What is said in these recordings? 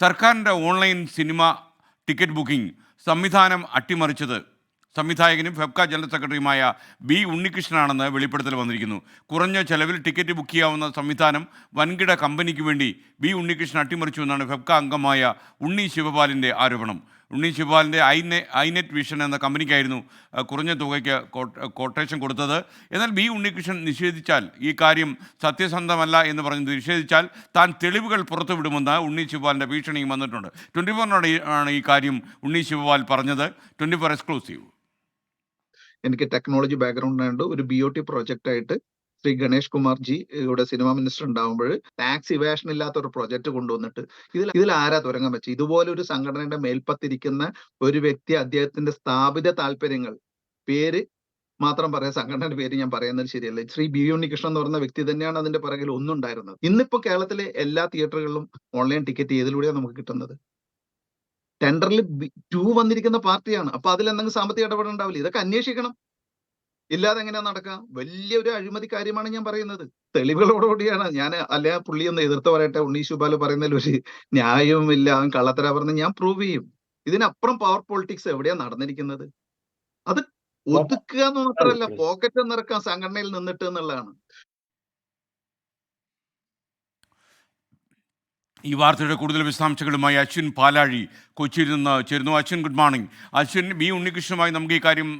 സർക്കാരിന്റെ online cinema ticket booking സംവിധാനം അട്ടിമറിച്ചത്. സംവിധായകനും ഫെബ്ക ജനറൽ സെക്രട്ടറിയുമായ ബി ഉണ്ണികൃഷ്ണനാണെന്ന് വെളിപ്പെടുത്തൽ വന്നിരിക്കുന്നു. കുറഞ്ഞ ചെലവിൽ ടിക്കറ്റ് ബുക്ക് ചെയ്യാവുന്ന സംവിധാനം വൻകിട കമ്പനിക്ക് വേണ്ടി ബി ഉണ്ണികൃഷ്ണൻ അട്ടിമറിച്ചു എന്നാണ് ഫെബ്ക അംഗമായ ഉണ്ണി ശിവപാലിന്റെ ആരോപണം. ഉണ്ണി ശിവാലിന്റെ ഐനെ ഐനെറ്റ് വിഷൻ എന്ന കമ്പനിക്കായിരുന്നു കുറഞ്ഞ തുകയ്ക്ക് കോട്ടേഷൻ കൊടുത്തത്. എന്നാൽ ബി ഉണ്ണികൃഷ്ണൻ നിഷേധിച്ചാൽ ഈ കാര്യം സത്യസന്ധമല്ല എന്ന് പറഞ്ഞ് നിഷേധിച്ചാൽ താൻ തെളിവുകൾ പുറത്തുവിടുമെന്ന് ഉണ്ണി ശിവാലിന്റെ ഭീഷണിയും വന്നിട്ടുണ്ട്. ട്വന്റി ഫോറിനോട് ആണ് ഈ കാര്യം ഉണ്ണി ശിവപാൽ പറഞ്ഞത്. Twenty four exclusive. എനിക്ക് ടെക്നോളജി ബാക്ക്ഗ്രൗണ്ട് ആയതുകൊണ്ട് ഒരു ബി ഒ ടി പ്രോജക്റ്റ് ആയിട്ട് ശ്രീ ഗണേഷ് കുമാർ ജി ഇവിടെ സിനിമ മിനിസ്റ്റർ ഉണ്ടാകുമ്പോൾ ടാക്സ് ഇവേഷൻ ഇല്ലാത്ത ഒരു പ്രൊജക്ട് കൊണ്ടുവന്നിട്ട് ഇതിൽ ഇതിൽ ആരാ തുരങ്കം വെച്ച്? ഇതുപോലെ ഒരു സംഘടനയുടെ മേൽപ്പത്തിരിക്കുന്ന ഒരു വ്യക്തി അദ്ദേഹത്തിന്റെ സ്ഥാപിത താല്പര്യങ്ങൾ പേര് മാത്രം പറയാം. സംഘടനയുടെ പേര് ഞാൻ പറയുന്നത് ശരിയല്ല. ശ്രീ ബി ഉണ്ണികൃഷ്ണൻ എന്ന് പറയുന്ന വ്യക്തി തന്നെയാണ് അതിന്റെ പിറകിൽ ഒന്നുണ്ടായിരുന്നത്. ഇന്നിപ്പോ കേരളത്തിലെ എല്ലാ തിയേറ്ററുകളിലും ഓൺലൈൻ ടിക്കറ്റ് ഏതിലൂടെയാണ് നമുക്ക് കിട്ടുന്നത്. ടെൻഡറിൽ ടു വന്നിരിക്കുന്ന പാർട്ടിയാണ്. അപ്പൊ അതിൽ എന്തെങ്കിലും സാമ്പത്തിക ഇടപെടൽ ഉണ്ടാവില്ല ഇതൊക്കെ അന്വേഷിക്കണം. ഇല്ലാതെ എങ്ങനെയാ നടക്കാം? വലിയൊരു അഴിമതി കാര്യമാണ് ഞാൻ പറയുന്നത്. തെളിവുകളോടുകൂടിയാണ്. ഞാൻ അല്ല പുള്ളി ഒന്ന് എതിർത്ത് പറയട്ടെ? ഉണ്ണി ശുപാൽ പറയുന്നതിൽ ഒരു ന്യായവും ഇല്ല. അവൻ കള്ളത്തര പറഞ്ഞ് ഞാൻ പ്രൂവ് ചെയ്യും. ഇതിനപ്പുറം പവർ പൊളിറ്റിക്സ് എവിടെയാ നടന്നിരിക്കുന്നത്? അത് ഒതുക്കുക എന്ന് മാത്രമല്ല പോക്കറ്റ് നിറക്കാൻ സംഘടനയിൽ നിന്നിട്ട് എന്നുള്ളതാണ്. ഈ വാർത്തയുടെ കൂടുതൽ വിശദാംശങ്ങളുമായി അശ്വിൻ പാലാഴി കൊച്ചിയിൽ നിന്ന് ചേരുന്നു. Ashwin good morning Ashwin B ഉണ്ണികൃഷ്ണനുമായി നമുക്ക് ഈ കാര്യം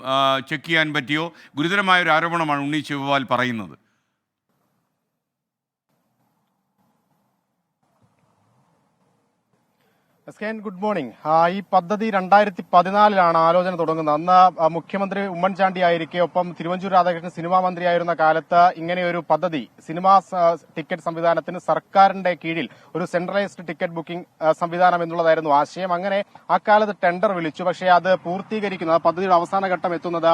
ചെക്ക് ചെയ്യാൻ പറ്റിയോ? ഗുരുതരമായ ഒരു ആരോപണമാണ് ഉണ്ണി ശിവപാൽ പറയുന്നത്. എസ്കേൻ ഗുഡ് മോർണിംഗ്. ഈ പദ്ധതി രണ്ടായിരത്തി പതിനാലിലാണ് ആലോചന തുടങ്ങുന്നത്. അന്ന് മുഖ്യമന്ത്രി ഉമ്മൻചാണ്ടി ആയിരിക്കെ ഒപ്പം തിരുവഞ്ചൂർ രാധാകൃഷ്ണൻ സിനിമാ മന്ത്രിയായിരുന്ന കാലത്ത് ഇങ്ങനെയൊരു പദ്ധതി സിനിമാ ടിക്കറ്റ് സംവിധാനത്തിന് സർക്കാരിന്റെ കീഴിൽ ഒരു സെൻട്രലൈസ്ഡ് ടിക്കറ്റ് ബുക്കിംഗ് സംവിധാനം എന്നുള്ളതായിരുന്നു ആശയം. അങ്ങനെ അക്കാലത്ത് ടെൻഡർ വിളിച്ചു. പക്ഷേ അത് പൂർത്തീകരിക്കുന്നത് പദ്ധതിയുടെ അവസാന ഘട്ടം എത്തുന്നത്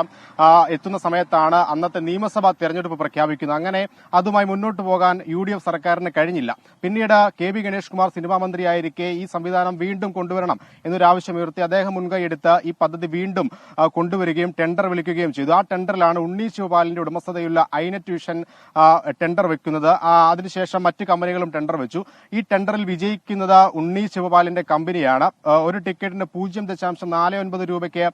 എത്തുന്ന സമയത്താണ് അന്നത്തെ നിയമസഭാ തെരഞ്ഞെടുപ്പ് പ്രഖ്യാപിക്കുന്നത്. അങ്ങനെ അതുമായി മുന്നോട്ട് പോകാൻ യു സർക്കാരിന് കഴിഞ്ഞില്ല. പിന്നീട് K B Ganesh Kumar cinema മന്ത്രിയായിരിക്കെ ഈ സംവിധാനം വീണ്ടും കൊണ്ടുവരണം എന്നൊരാവശ്യം ഉയർത്തി അദ്ദേഹം മുൻകൈയെടുത്ത് ഈ പദ്ധതി വീണ്ടും കൊണ്ടുവരികയും ടെൻഡർ വിളിക്കുകയും ചെയ്തു. ആ ടെൻഡറിലാണ് ഉണ്ണി ശിവപാലിന്റെ ഉടമസ്ഥതയുള്ള ഐന ട്യൂഷൻ ടെൻഡർ വെക്കുന്നത്. അതിനുശേഷം മറ്റ് കമ്പനികളും ടെൻഡർ വെച്ചു. ഈ ടെൻഡറിൽ വിജയിക്കുന്നത് ഉണ്ണി ശിവപാലിന്റെ കമ്പനിയാണ്. ഒരു ടിക്കറ്റിന് പൂജ്യം ദശാംശം നാല് ഒൻപത് രൂപയ്ക്ക്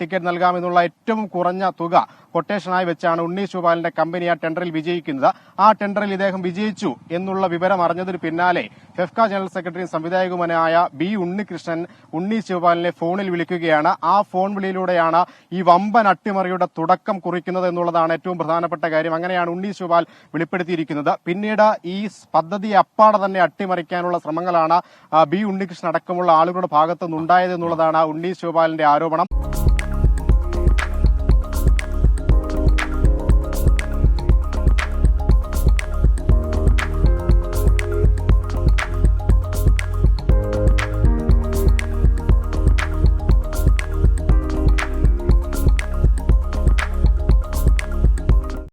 ടിക്കറ്റ് നൽകാമെന്നുള്ള ഏറ്റവും കുറഞ്ഞ തുക കൊട്ടേഷനായി വെച്ചാണ് ഉണ്ണി ശിവപാലിന്റെ കമ്പനി ആ ടെൻഡറിൽ വിജയിക്കുന്നത്. ആ ടെൻഡറിൽ ഇദ്ദേഹം വിജയിച്ചു എന്നുള്ള വിവരം അറിഞ്ഞതിന് പിന്നാലെ ഫെഫ്ക ജനറൽ സെക്രട്ടറിയും സംവിധായകനുമായ ബി ഉണ്ണികൃഷ്ണൻ ഉണ്ണി ശിവപാലിനെ ഫോണിൽ വിളിക്കുകയാണ്. ആ ഫോൺ വിളിയിലൂടെയാണ് ഈ വമ്പൻ അട്ടിമറിയുടെ തുടക്കം കുറിക്കുന്നത് എന്നുള്ളതാണ് ഏറ്റവും പ്രധാനപ്പെട്ട കാര്യം. അങ്ങനെയാണ് ഉണ്ണി ശിവപാൽ വെളിപ്പെടുത്തിയിരിക്കുന്നത്. പിന്നീട് ഈ പദ്ധതി അപ്പാടെ തന്നെ അട്ടിമറിക്കാനുള്ള ശ്രമങ്ങളാണ് ബി ഉണ്ണികൃഷ്ണൻ അടക്കമുള്ള ആളുകളുടെ ഭാഗത്തുനിന്നുണ്ടായത് എന്നുള്ളതാണ് ഉണ്ണി ശിവപാലിന്റെ ആരോപണം.